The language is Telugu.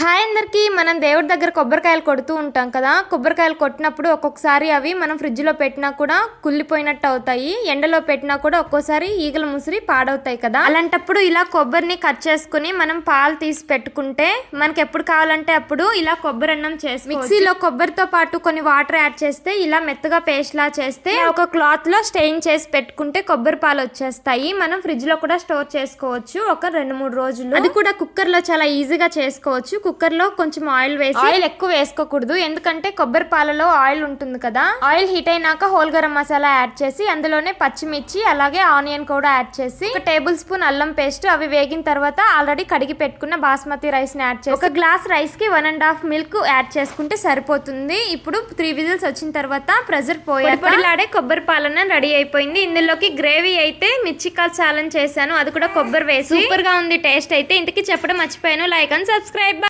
హాయ్ అందరికీ మనం దేవుడి దగ్గర కొబ్బరికాయలు కొడుతూ ఉంటాం కదా. కొబ్బరికాయలు కొట్టినప్పుడు ఒక్కొక్కసారి అవి మనం ఫ్రిడ్జ్లో పెట్టినా కూడా కుళ్ళిపోయినట్టు అవుతాయి. ఎండలో పెట్టినా కూడా ఒక్కోసారి ఈగల ముసిరి పాడవుతాయి కదా. అలాంటప్పుడు ఇలా కొబ్బరిని కట్ చేసుకుని మనం పాలు తీసి పెట్టుకుంటే మనకి ఎప్పుడు కావాలంటే అప్పుడు ఇలా కొబ్బరి అన్నం చేసి మిక్సీలో కొబ్బరితో పాటు కొన్ని వాటర్ యాడ్ చేస్తే ఇలా మెత్తగా పేస్ట్ లా చేస్తే ఒక క్లాత్లో స్టెయిన్ చేసి పెట్టుకుంటే కొబ్బరి పాలు వచ్చేస్తాయి. మనం ఫ్రిడ్జ్లో కూడా స్టోర్ చేసుకోవచ్చు ఒక రెండు మూడు రోజులు. అది కూడా కుక్కర్లో చాలా ఈజీగా చేసుకోవచ్చు. కుక్కర్లో కొంచెం ఆయిల్ వేసి ఆయిల్ ఎక్కువ వేసుకోకూడదు. ఎందుకంటే కొబ్బరి పాలలో ఆయిల్ ఉంటుంది కదా. ఆయిల్ హీట్ అయినాక హోల్ గరం మసాలా యాడ్ చేసి అందులోనే పచ్చిమిర్చి అలాగే ఆనియన్ కూడా యాడ్ చేసి ఒక టేబుల్ స్పూన్ అల్లం పేస్ట్ అవి వేగిన తర్వాత ఆల్రెడీ కడిగి పెట్టుకున్న బాస్మతి రైస్ని యాడ్ చేసి ఒక గ్లాస్ రైస్కి one and half milk add చేసుకుంటే సరిపోతుంది. ఇప్పుడు త్రీ విజిల్స్ వచ్చిన తర్వాత ప్రెజర్ పోయి పొడిలాడే కొబ్బరి పాలన రెడీ అయిపోయింది. ఇందులోకి గ్రేవీ అయితే మిర్చికాల్ చాలన్ చేశాను. అది కూడా కొబ్బరి వేసి సూపర్గా ఉంది టేస్ట్ అయితే. ఇంటికి చెప్పడం మర్చిపోయాను. Like and subscribe.